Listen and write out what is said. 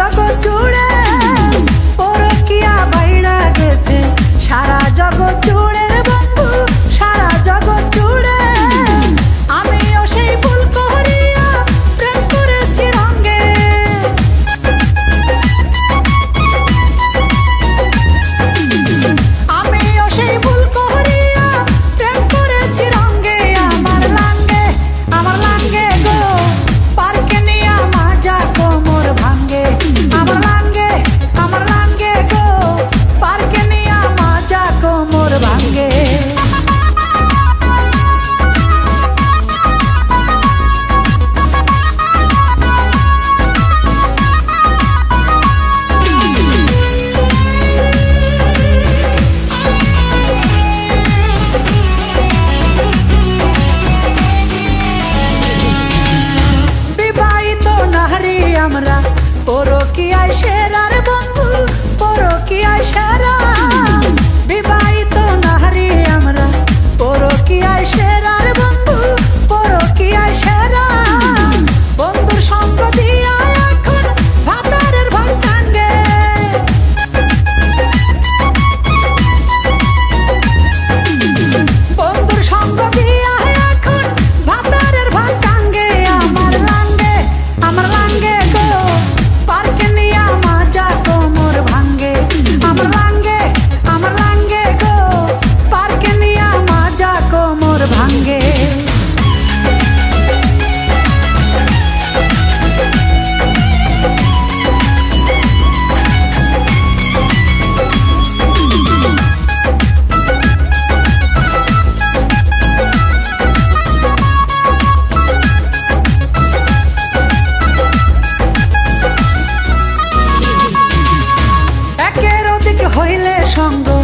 saco chula. আমরা পরকিয়ায় আইসে ভাঙ্গে সঙ্গ